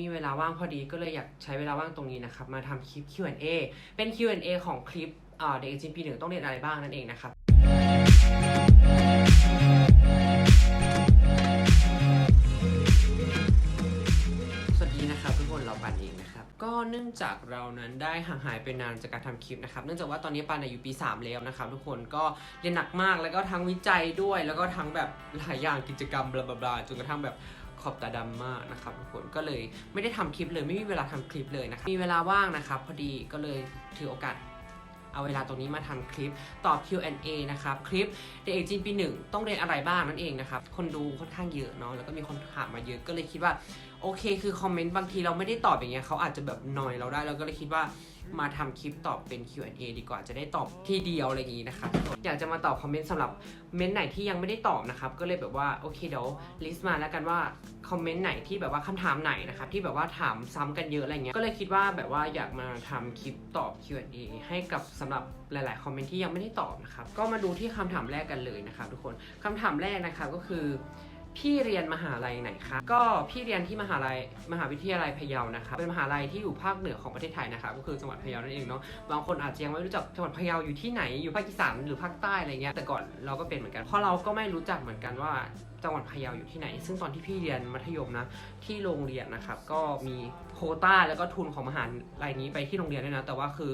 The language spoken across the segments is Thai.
มีเวลาว่างพอดีก็เลยอยากใช้เวลาว่างตรงนี้นะครับ มาทำคลิป Q&A เป็น Q&A ของคลิปเด็กจีนปีหนึ่งต้องเรียนอะไรบ้างนั่นเองนะครับสวัสดีนะครับทุกคนเราปันเองนะครับ ก็เนื่องจากเรานั้นได้ห่างหายไปนานจากการทำคลิปนะครับ เนื่องจากว่าตอนนี้ปันอายุปี 3 แล้วนะครับ ทุกคนก็เรียนหนักมากแล้วก็ทั้งวิจัยด้วย แล้วก็ทั้งแบบหลายอย่างกิจกรรมบลาบลาจนกระทั่งแบบ ขอบตาดำมากนะครับทุกคนก็เลยไม่ได้ทำคลิปเลยไม่มีเวลาทำคลิปเลยนะครับมีเวลาว่างนะครับ พอดีก็เลยถือโอกาสเอาเวลาตรงนี้มาทำคลิปตอบ Q&A นะครับคลิปเด็กเอกจีนปีหนึ่งต้องเรียนอะไรบ้างนั่นเองนะครับคนดูค่อนข้างเยอะเนาะแล้วก็มีคนถามมาเยอะก็เลยคิดว่าโอเค คือคอมเมนต์บางทีเราไม่ได้ตอบอย่างเงี้ยเขาอาจจะแบบนอยเราได้เราก็เลยคิดว่า มาทำคลิปตอบเป็น Q&A ดีกว่าจะได้ตอบทีเดียวอะไรอย่างงี้นะครับอยากจะมาตอบคอมเมนต์สำหรับเมนต์ไหนที่ยังไม่ได้ตอบนะครับก็เลยแบบว่าโอเคเดี๋ยวลิสต์มาแล้วกันว่าคอมเมนต์ไหนที่แบบว่าคำถามไหนนะครับที่แบบว่าถามซ้ำกันเยอะอะไรเงี้ยก็เลยคิดว่าแบบว่าอยากมาทำคลิปตอบ Q&A ให้กับสำหรับหลาย ๆ คอมเมนต์ที่ยังไม่ได้ตอบนะครับก็มาดูที่คำถามแรกกันเลยนะครับทุกคนคำถามแรกนะครับก็คือ พี่เรียนมหาลัยไหนคะก็พี่เรียนที่มหาลัยมหาวิทยาลัยพะเยานะคะเป็นมหาลัยที่อยู่ภาคเหนือของประเทศไทยนะคะก็คือจังหวัดพะเยานั่นเองเนาะบางคนอาจจะยังไม่รู้จักจังหวัดพะเยาอยู่ที่ไหนอยู่ภาคอีสานหรือภาคใต้อะไรเงี้ยแต่ก่อนเราก็เป็นเหมือนกันเพราะเราก็ไม่รู้จักเหมือนกันว่าจังหวัดพะเยาอยู่ที่ไหน ซึ่งตอนที่พี่เรียนมัธยมนะ ที่โรงเรียนนะครับ ก็มีโคต้าแล้วก็ทุนของมหาลัยนี้ไปที่โรงเรียนด้วยนะ แต่ว่าคือ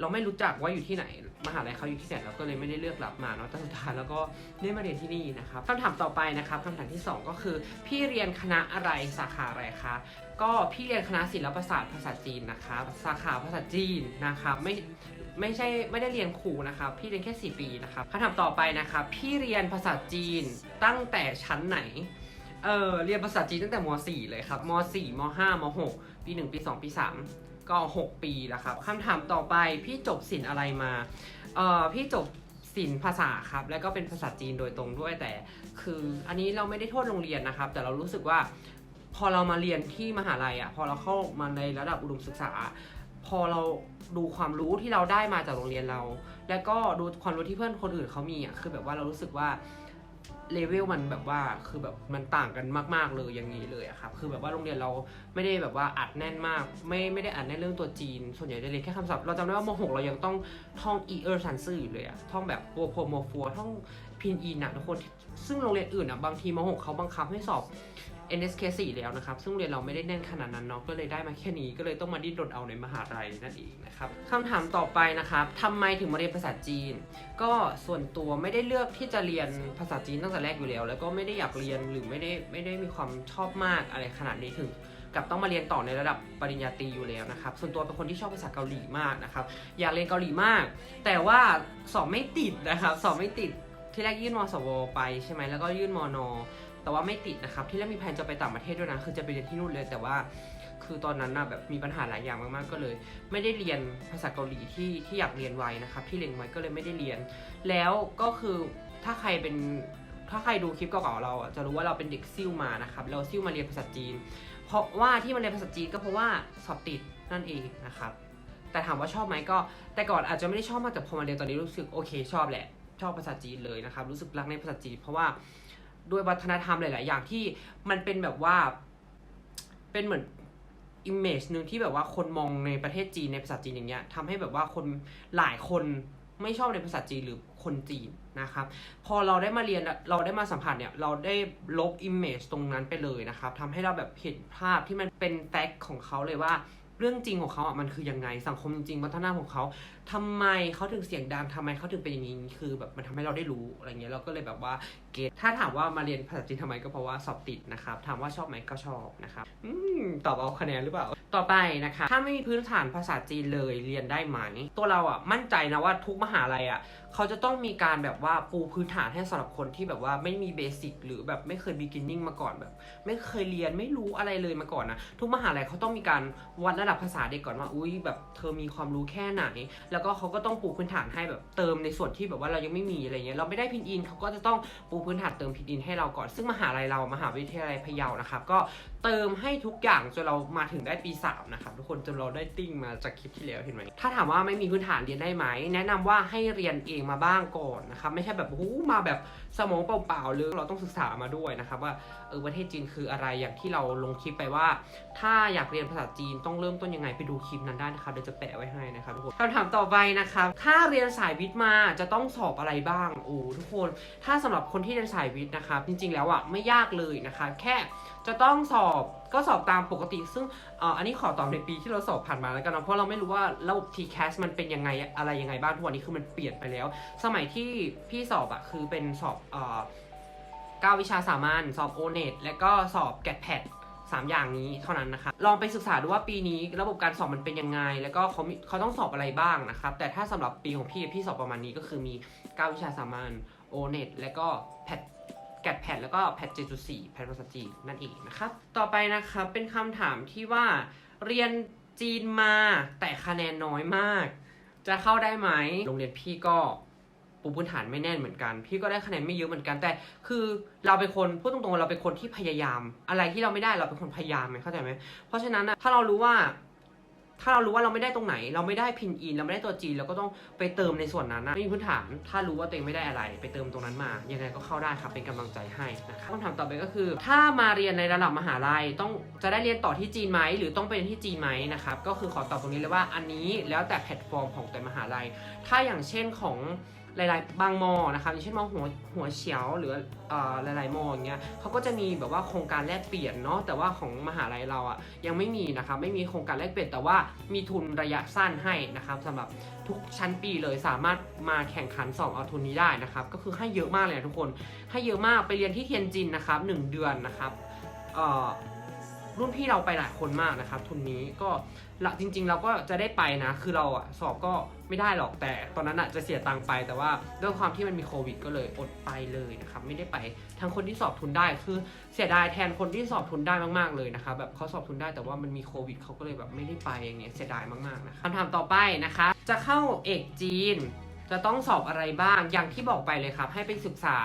เราไม่รู้จักว่าอยู่ที่ไหนมหาลัยเขาอยู่ที่ไหนเราก็เลยไม่ได้เลือกรับมาเนาะแต่สุดท้ายแล้วก็ได้มาเรียนที่นี่นะครับคำถามต่อไปนะครับคำถามที่สองก็คือ พี่เรียนคณะอะไรสาขาอะไรคะก็พี่เรียนคณะศิลปศาสตร์ภาษาจีนนะครับสาขาภาษาจีนนะครับไม่ไม่ใช่ไม่ได้เรียนครูนะครับพี่เรียนแค่ 4 ปีนะครับคำถามต่อไปนะครับพี่เรียนภาษาจีนตั้งแต่ชั้นไหนเออเรียนภาษาจีนตั้งแต่ม .4 เลยครับม .4 ม .5 ม .6 ปี 1 ปี 2 ปี 3 ก็ 6 ปีแล้วครับคำถามต่อไปพี่จบศิลป์อะไรมาเออพี่จบศิลป์ภาษาครับ แล้วก็เป็นภาษาจีนโดยตรงด้วยแต่ คืออันนี้เราไม่ได้โทษโรงเรียนนะครับ แต่เรารู้สึกว่าพอเรามาเรียนที่มหาลัยอะพอเราเข้ามาในระดับอุดมศึกษา พอเราดูความรู้ที่เราได้มาจากโรงเรียนเรา แล้วก็ดูความรู้ที่เพื่อนคนอื่นเขามีอะคือแบบว่าเรารู้สึกว่า เลเวลมันแบบว่าคือแบบมันต่างกันมาก ๆเลยอย่างนี้เลยอะครับคือแบบว่าโรงเรียนเราไม่ได้แบบว่าอัดแน่นมาก ไม่ไม่ได้อัดแน่นเรื่องตัวจีน ส่วนใหญ่จะเรียนแค่คำศัพท์เราจำได้ว่าม .6 เรายังต้องท่องอีเออร์ซันซื่ออยู่เลยอะท่องแบบปัวโพโมฟัวท่องพินอีนะทุกคนซึ่งโรงเรียนอื่นอะบางทีม .6 เขาบังคับให้สอบ NSK 4 แล้วนะครับ ซึ่งเรียนเราไม่ได้แน่นขนาดนั้นเนาะก็เลยได้มาแค่นี้ก็เลยต้องมาดิ้นรนเอาในมหาลัยนั่นเองนะครับคำถามต่อไปนะครับทำไมถึงมาเรียนภาษาจีน ก็ส่วนตัวไม่ได้เลือกที่จะเรียนภาษาจีนตั้งแต่แรกอยู่แล้ว แล้วก็ไม่ได้อยากเรียนหรือไม่ได้ไม่ได้มีความชอบมากอะไรขนาดนี้ถึงกับต้องมาเรียนต่อในระดับปริญญาตรีอยู่แล้วนะครับ ส่วนตัวเป็นคนที่ชอบภาษาเกาหลีมากนะครับ อยากเรียนเกาหลีมาก แต่ว่าสอบไม่ติดนะครับ สอบไม่ติดที่แรกยื่นมสวไปใช่ไหมแล้วก็ยื่นมน แต่ว่าไม่ติดนะครับ ที่แรกมีแผนจะไปต่างประเทศด้วยนะ คือจะไปเรียนที่นู่นเลย แต่ว่า คือตอนนั้นนะแบบมีปัญหาหลายอย่างมากๆ ก็เลย ไม่ได้เรียนภาษาเกาหลีที่ที่อยากเรียนไว้นะครับ ที่เรียนไว้ก็เลยไม่ได้เรียน แล้วก็คือถ้าใครเป็นถ้าใครดูคลิปเก่าๆเราอะจะรู้ว่าเราเป็นเด็กซิ่วมานะครับ เราซิ่วมาเรียนภาษาจีน เพราะว่าที่มาเรียนภาษาจีนก็เพราะว่าสอบติดนั่นเองนะครับ แต่ถามว่าชอบไหมก็ แต่ก่อนอาจจะไม่ได้ชอบมากแต่พอมาเรียนตอนนี้รู้สึกโอเค ชอบแหละ ชอบภาษาจีนเลยนะครับ รู้สึกรักในภาษาจีนเพราะว่า ด้วยวัฒนธรรมหลาย ๆ อย่างที่มันเป็นแบบว่า เป็นเหมือนอิมเมจหนึ่งที่แบบว่าคนมองในประเทศจีนในภาษาจีนอย่างเงี้ยทำให้แบบว่าคนหลายคนไม่ชอบในภาษาจีนหรือคนจีนนะครับ พอเราได้มาเรียนเราได้มาสัมผัสเนี่ย เราได้ลบอิมเมจตรงนั้นไปเลยนะครับทำให้เราแบบเห็นภาพที่มันเป็นแฟกต์ของเขาเลยว่า เรื่องจริงของเขาอะมันคือยังไงสังคมจริงๆวัฒนธรรมของเขาทำไมเขาถึงเสียงดังทำไมเขาถึงเป็นอย่างนี้คือแบบมันทำให้เราได้รู้อะไรเงี้ยเราก็เลยแบบว่าเกตถ้าถามว่ามาเรียนภาษาจีนทำไมก็เพราะว่าสอบติดนะครับถามว่าชอบไหมก็ชอบนะครับอืมตอบเอาคะแนนหรือเปล่า ต่อไปนะคะ ถ้าไม่มีพื้นฐานภาษาจีนเลยเรียนได้ไหม ตัวเราอะมั่นใจนะว่าทุกมหาลัยอะเขาจะต้องมีการแบบว่าปูพื้นฐานให้สำหรับคนที่แบบว่าไม่มีเบสิกหรือแบบไม่เคย beginning มาก่อนแบบ ไม่เคยเรียนไม่รู้อะไรเลยมาก่อนนะทุกมหาลัยเขาต้องมีการวัดระดับภาษาเด็กก่อนว่าอุ้ยแบบเธอมีความรู้แค่ไหน แล้วก็เขาก็ต้องปูพื้นฐานให้แบบเติมในส่วนที่แบบว่าเรายังไม่มีอะไรเงี้ยเราไม่ได้พินอินเขาก็จะต้องปูพื้นฐานเติมพินอินให้เราก่อน ซึ่งมหาลัยเรามหาวิทยาลัยพะเยานะครับก็เติมให้ทุกอย่างจนเรามาถึงได้ปี 3 นะครับ ทุกคนจนเราได้ติ้งมาจากคลิปที่แล้วเห็นไหมถ้าถามว่าไม่มีพื้นฐานเรียนได้ไหม แนะนำว่าให้เรียนเองมาบ้างก่อนนะครับ ไม่ใช่แบบโอ้โหมาแบบสมองเปล่าๆหรือเราต้องศึกษามาด้วยนะครับ ว่าเออประเทศจีนคืออะไรอย่างที่เราลงคลิปไปว่า ถ้าอยากเรียนภาษาจีนต้องเริ่มต้นยังไงไปดูคลิปนั้นได้นะครับเดี๋ยวจะแปะไว้ให้นะครับทุกคนคำถามต่อไปนะครับถ้าเรียนสายวิทย์มาจะต้องสอบอะไรบ้างโอ้ทุกคน ถ้าสำหรับคนที่เรียนสายวิทย์นะครับจริง ๆ แล้วอะไม่ยากเลยนะคะแค่จะต้องสอบก็สอบตามปกติ ซึ่งอันนี้ขอตอบในปีที่เราสอบผ่านมาแล้วกันนะเพราะเราไม่รู้ว่าระบบ TCAS มันเป็นยังไงอะไรยังไงบ้างทุกวันนี้คือมันเปลี่ยนไปแล้ว สมัยที่พี่สอบอะคือเป็นสอบเก้าวิชาสามัญสอบ o n e t และก็สอบแกดแพดสามอย่างนี้เท่านั้นนะคะ ลองไปศึกษาดูว่าปีนี้ระบบการสอบมันเป็นยังไง แล้วก็เขาเขาต้องสอบอะไรบ้างนะครับ แต่ถ้าสำหรับปีของพี่พี่สอบประมาณนี้ก็คือมี 9 วิชาสามัญ o n e t และก็ แกดแพดแล้วก็แพด7.4 แพดภาษาจีนนั่นเองนะครับ ต่อไปนะครับเป็นคำถามที่ว่าเรียนจีนมาแต่คะแนนน้อยมาก จะเข้าได้ไหมโรงเรียนพี่ก็ปูพื้นฐานไม่แน่นเหมือนกัน พี่ก็ได้คะแนนไม่เยอะเหมือนกัน แต่คือเราเป็นคนพูดตรงๆเราเป็นคนที่พยายาม อะไรที่เราไม่ได้เราเป็นคนพยายามไหมเข้าใจไหมเพราะฉะนั้นนะถ้าเรารู้ว่า ถ้าเรารู้ว่าเราไม่ได้ตรงไหน เราไม่ได้พินอิน เราไม่ได้ตัวจีนเราก็ต้องไปเติมในส่วนนั้นนะไม่มีพื้นฐาน ถ้ารู้ว่าตัวเองไม่ได้อะไร ไปเติมตรงนั้นมา ยังไงก็เข้าได้ครับเป็นกำลังใจให้นะครับคำถามต่อไปก็คือ ถ้ามาเรียนในระดับมหาลัยต้องจะได้เรียนต่อที่จีนไหมหรือต้องไปเรียนที่จีนไหมนะครับก็คือขอตอบตรงนี้เลยว่าอันนี้แล้วแต่แพลตฟอร์มของแต่มหาลัย ถ้าอย่างเช่นของ หลาย ๆ บางมอนะครับอย่างเช่นมอหัวหัวเฉียวหรืออหลาย ๆ มออย่างเงี้ยเขาก็จะมีแบบว่าโครงการแลกเปลี่ยนเนาะแต่ว่าของมหาลัยเราอะ่ะยังไม่มีนะครับไม่มีโครงการแลกเปลี่ยนแต่ว่ามีทุนระยะสั้นให้นะครับสำหรับทุกชั้นปีเลยสามารถมาแข่งขันสอบเอาทุนนี้ได้นะครับก็คือให้เยอะมากเลยนะทุกคนให้เยอะมากไปเรียนที่เทียนจินนะครับหนึ่งเดือนนะครับเอ่อ รุ่นพี่เราไปหลายคนมากนะครับ ทุนนี้ก็ละจริง ๆ เราก็จะได้ไปนะ คือเราอะสอบก็ไม่ได้หรอกแต่ตอนนั้นอะจะเสียตังค์ไปแต่ว่าด้วยความที่มันมีโควิด ก็เลยอดไปเลยนะครับไม่ได้ไปทั้งคนที่สอบทุนได้คือเสียดายแทนคนที่สอบทุนได้มากๆเลยนะครับแบบเขาสอบทุนได้แต่ว่ามันมีโควิดเขาก็เลยแบบไม่ได้ไปอย่างเงี้ยเสียดายมากๆนะครับคำถามต่อไปนะคะ จะเข้าเอกจีน จะต้องสอบอะไรบ้าง อย่างที่บอกไปเลยครับ ให้ไปศึกษา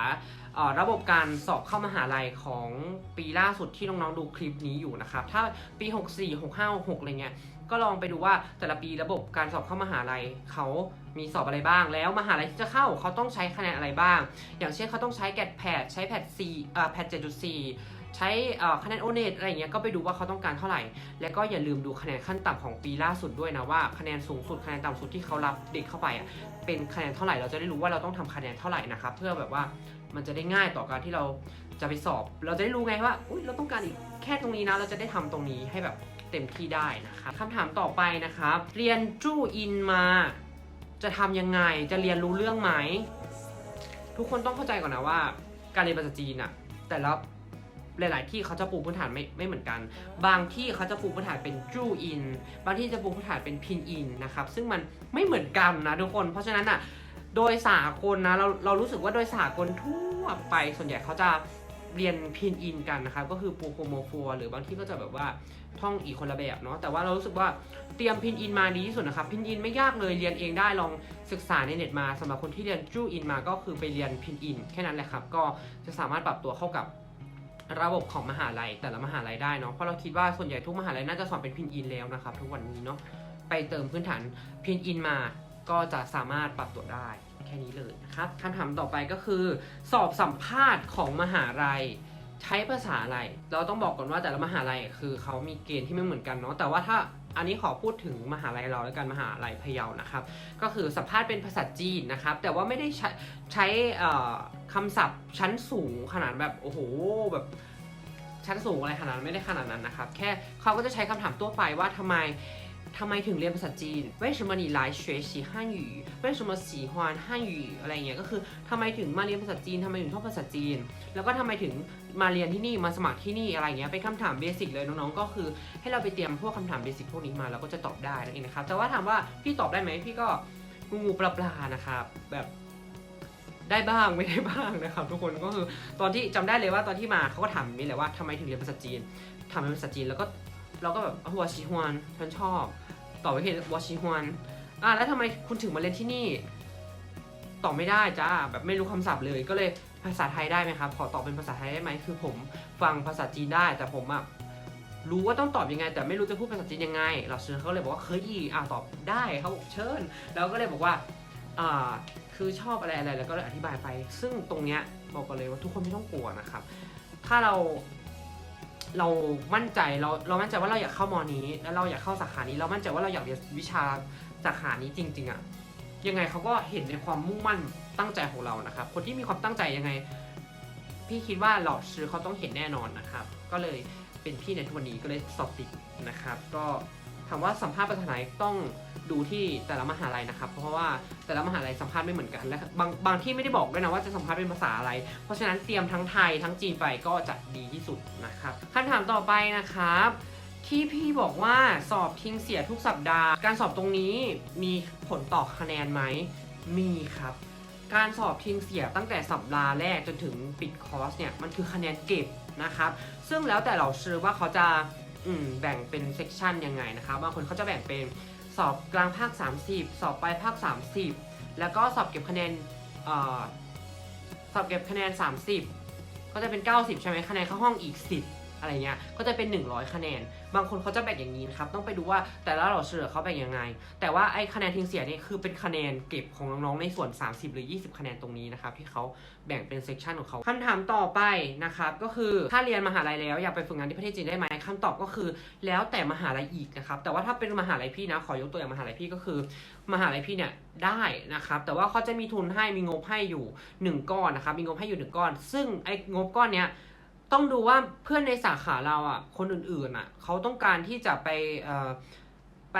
ระบบการสอบเข้ามหาลัยของปีล่าสุดที่น้องๆดูคลิปนี้อยู่นะครับ ถ้าปี 64 65 66อะไรเงี้ย ก็ลองไปดูว่าแต่ละปีระบบการสอบเข้ามหาลัยเขามีสอบอะไรบ้าง แล้วมหาลัยที่จะเข้าเขาต้องใช้คะแนนอะไรบ้าง อย่างเช่นเขาต้องใช้แกดแพดใช้แพดซีเอ่อแพด7.4 ใช้คะแนนโอเนตอะไรเงี้ยก็ไปดูว่าเขาต้องการเท่าไหร่ แล้วก็อย่าลืมดูคะแนนขั้นต่ำของปีล่าสุดด้วยนะว่าคะแนนสูงสุดคะแนนต่ำสุดที่เขารับเด็กเข้าไปอะเป็นคะแนนเท่าไหร่เราจะได้รู้ว่าเราต้องทำคะแนนเท่าไหร่นะครับเพื่อแบบว่ามันจะได้ง่ายต่อการที่เราจะไปสอบ เราจะได้รู้ไงว่าอุ้ยเราต้องการอีกแค่ตรงนี้นะเราจะได้ทำตรงนี้ให้แบบเต็มที่ได้นะครับคำถามต่อไปนะครับเรียนจู้อินมาจะทำยังไงจะเรียนรู้เรื่องไหม ทุกคนต้องเข้าใจก่อนนะว่า การเรียนภาษาจีนอะแต่ละ หลาย ๆ ที่เขาจะปูพื้นฐานไม่ไม่เหมือนกัน บางที่เขาจะปูพื้นฐานเป็นจูอินบางที่จะปูพื้นฐานเป็นพินอินนะครับซึ่งมันไม่เหมือนกันนะทุกคน เพราะฉะนั้นอะโดยสากลนะเราเรารู้สึกว่าโดยสากลทั่วไปส่วนใหญ่เขาจะเรียนพินอินกันนะครับก็คือปูโคโมฟัวหรือบางที่ก็จะแบบว่าท่องอีกคนละแบบเนาะแต่ว่าเรารู้สึกว่าเตรียมพินอินมาดีที่สุดนะครับพินอินไม่ยากเลยเรียนเองได้ลองศึกษาในเน็ตมาสำหรับคนที่เรียนจูอินมาก็คือไปเรียนพินอินแค่นั้นแหละครับก็จะสามารถปรับตัวเข้ากับ ระบบของมหาลัยแต่ละมหาลัยได้เนาะเพราะเราคิดว่าส่วนใหญ่ทุกมหาลัยน่าจะสอนเป็นพินอินแล้วนะครับทุกวันนี้เนาะไปเติมพื้นฐานพินอินมาก็จะสามารถปรับตัวได้แค่นี้เลยนะครับคำถามต่อไปก็คือ สอบสัมภาษณ์ของมหาลัยใช้ภาษาอะไร เราต้องบอกก่อนว่าแต่ละมหาลัยคือเขามีเกณฑ์ที่ไม่เหมือนกันเนาะแต่ว่าถ้า อันนี้ขอพูดถึงมหาลัยเราแล้วกันมหาลัยพะเยานะครับ ก็คือสัมภาษณ์เป็นภาษาจีนนะครับ แต่ว่าไม่ได้ใช้ใช้คำศัพท์ชั้นสูงขนาดแบบโอ้โหแบบชั้นสูงอะไรขนาดไม่ได้ขนาดนั้นนะครับ แค่เขาก็จะใช้คำถามตัวไปว่าทำไม ทำไมถึงเรียนภาษาจีน为什么你来学习汉语为什么喜欢汉语อะไรเงี้ย ก็คือทำไมถึงมาเรียนภาษาจีนทำไมถึงชอบภาษาจีน แล้วก็ทำไมถึงมาเรียนที่นี่ มาสมัครที่นี่อะไรเงี้ย เป็นคำถามเบสิกเลยน้องๆ ก็คือให้เราไปเตรียมพวกคำถามเบสิกพวกนี้มาเราก็จะตอบได้นั่นเองนะครับ แต่ว่าถามว่าพี่ตอบได้ไหมพี่ก็งูงูปลาปลาๆนะครับ แบบได้บ้างไม่ได้บ้างนะครับ ทุกคน ก็คือตอนที่จำได้เลยว่าตอนที่มาเขาก็ถามแบบนี่แหละว่าทำไมถึงเรียนภาษาจีนทำเป็นภาษาจีน แล้วก็ เราก็แบบหัวชิฮวนฉันชอบตอบไปเห็นวอชิฮวนอะแล้วทำไมคุณถึงมาเรียนที่นี่ตอบไม่ได้จ้าแบบไม่รู้คำศัพท์เลยก็เลยภาษาไทยได้ไหมครับ ขอตอบเป็นภาษาไทยได้ไหมคือผมฟังภาษาจีนได้ แต่ผมอะรู้ว่าต้องตอบยังไง แต่ไม่รู้จะพูดภาษาจีนยังไงเราเชิญเขาเลยบอกว่าเคยอีอะตอบได้เขาบอกเชิญ แล้วก็เลยบอกว่าอ่าคือชอบอะไรอะไรแล้วก็เลยอธิบายไป ซึ่งตรงเนี้ยบอกกันเลยว่าทุกคนไม่ต้องกลัวนะครับ ถ้าเรา เรามั่นใจเราเรามั่นใจว่าเราอยากเข้ามอนี้ แล้วเราอยากเข้าสาขานี้ เรามั่นใจว่าเราอยากเรียนวิชาสาขานี้จริง ๆอะยังไงเขาก็เห็นในความมุ่งมั่นตั้งใจของเรานะครับ คนที่มีความตั้งใจยังไง พี่คิดว่าหลอดซื้อเขาต้องเห็นแน่นอนนะครับ ก็เลยเป็นพี่ในทุกวันนี้ก็เลยสอบติดนะครับ ก็ ถามว่าสัมภาษณ์ภาษาไหนต้องดูที่แต่ละมหาลัยนะครับ เพราะว่าแต่ละมหาลัยสัมภาษณ์ไม่เหมือนกันและบางบางที่ไม่ได้บอกด้วยนะว่าจะสัมภาษณ์เป็นภาษาอะไร เพราะฉะนั้นเตรียมทั้งไทยทั้งจีนไปก็จะดีที่สุดนะครับคำถามต่อไปนะครับ ที่พี่บอกว่าสอบทิ้งเสียทุกสัปดาห์ การสอบตรงนี้มีผลต่อคะแนนไหมมีครับการสอบทิ้งเสียตั้งแต่สัปดาห์แรกจนถึงปิดคอร์สเนี่ยมันคือคะแนนเก็บนะครับ ซึ่งแล้วแต่เราเชื่อว่าเขาจะ แบ่งเป็นเซกชันยังไงนะคะบางคนเขาจะแบ่งเป็นสอบกลางภาค 30 สอบปลายภาค 30 แล้วก็สอบเก็บคะแนนอสอบเก็บคะแนน 30 ก็จะเป็น 90 ใช่ไหมคะแนนเข้าห้องอีก 10 อะไรเงี้ย ก็จะเป็น 100 คะแนน บางคนเขาจะแบ่งอย่างนี้นะครับ ต้องไปดูว่าแต่ละเราเชื่อเขาแบ่งยังไง แต่ว่าไอ้คะแนนทิ้งเสียนี่คือเป็นคะแนนเก็บของน้องๆในส่วน 30 หรือ 20 คะแนนตรงนี้นะครับ ที่เขาแบ่งเป็นเซกชันของเขาคำถามต่อไปนะครับ ก็คือถ้าเรียนมหาลัยแล้วอยากไปฝึกงานที่ประเทศจีนได้ไหมคำตอบก็คือแล้วแต่มหาลัยอีกนะครับ แต่ว่าถ้าเป็นมหาลัยพี่นะ ขอยกตัวอย่างมหาลัยพี่ก็คือ มหาลัยพี่เนี่ยได้นะครับ แต่ว่าเขาจะมีทุนให้มีงบให้อยู่ 1 ก้อนนะครับ มีงบให้อยู่ 1 ก้อน ซึ่งไอ้งบก้อนเนี้ย ต้องดูว่าเพื่อนในสาขาเราอะ คนอื่นๆอะ เขาต้องการที่จะไปเอ่อไป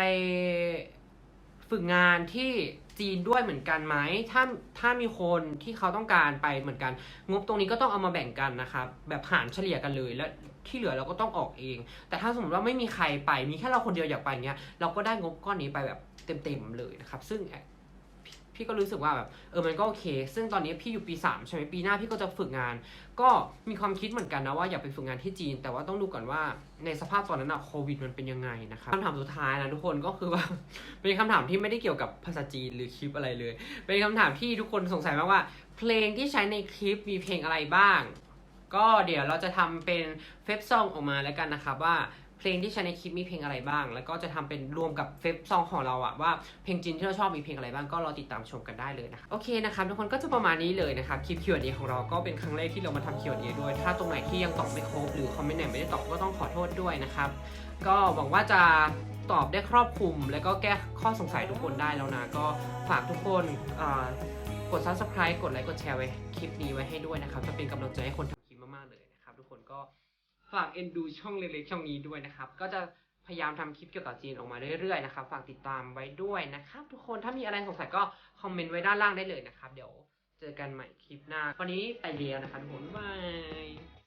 ฝึกงานที่จีนด้วยเหมือนกันไหม ถ้าถ้ามีคนที่เขาต้องการไปเหมือนกัน งบตรงนี้ก็ต้องเอามาแบ่งกันนะครับ แบบหารเฉลี่ยกันเลยแล้วที่เหลือเราก็ต้องออกเอง แต่ถ้าสมมติว่าไม่มีใครไป มีแค่เราคนเดียวอยากไปเงี้ย เราก็ได้งบก้อนนี้ไปแบบเต็มๆเลยนะครับ ซึ่ง พี่ก็รู้สึกว่าแบบเออมันก็โอเค ซึ่งตอนนี้พี่อยู่ปีสามใช่ไหมปีหน้าพี่ก็จะฝึกงาน ก็มีความคิดเหมือนกันนะว่าอยากไปฝึกงานที่จีน แต่ว่าต้องดูก่อนว่าในสภาพตอนนั้นอะโควิดมันเป็นยังไงนะครับคำถามสุดท้ายนะทุกคนก็คือว่าเป็นคำถามที่ไม่ได้เกี่ยวกับภาษาจีนหรือคลิปอะไรเลย เป็นคำถามที่ทุกคนสงสัยมากว่า เพลงที่ใช้ในคลิปมีเพลงอะไรบ้าง ก็เดี๋ยวเราจะทำเป็นเฟซซองออกมาแล้วกันนะครับว่า เพลงที่ใช้ในคลิปมีเพลงอะไรบ้าง แล้วก็จะทำเป็นรวมกับเฟซซองของเราอะว่าเพลงจีนที่เราชอบมีเพลงอะไรบ้างก็รอติดตามชมกันได้เลยนะครับโอเคนะครับทุกคนก็จะประมาณนี้เลยนะครับคลิป Q&A ของเราก็เป็นครั้งแรกที่เรามาทำ Q&A ด้วย ถ้าตรงไหนที่ยังตอบไม่ครบหรือคอมเมนต์ไหนไม่ได้ตอบก็ต้องขอโทษด้วยนะครับก็หวังว่าจะตอบได้ครอบคลุม แล้วก็แก้ข้อสงสัยทุกคนได้แล้วนะ ก็ฝากทุกคนอ่ากด subscribe กดไลค์กดแชร์ไว้คลิปนี้ไว้ให้ด้วยนะครับจะเป็นกำลังใจให้คนทำคลิปมากๆเลยนะครับทุกคนก็ ฝากเอ็นดูช่องเล็กๆช่องนี้ด้วยนะครับ ก็จะพยายามทำคลิปเกี่ยวกับจีนออกมาเรื่อยๆนะครับ ฝากติดตามไว้ด้วยนะครับ ทุกคนถ้ามีอะไรสงสัยก็คอมเมนต์ไว้ด้านล่างได้เลยนะครับ เดี๋ยวเจอกันใหม่คลิปหน้า วันนี้ไปเรียนนะครับทุกคนบ๊ายบาย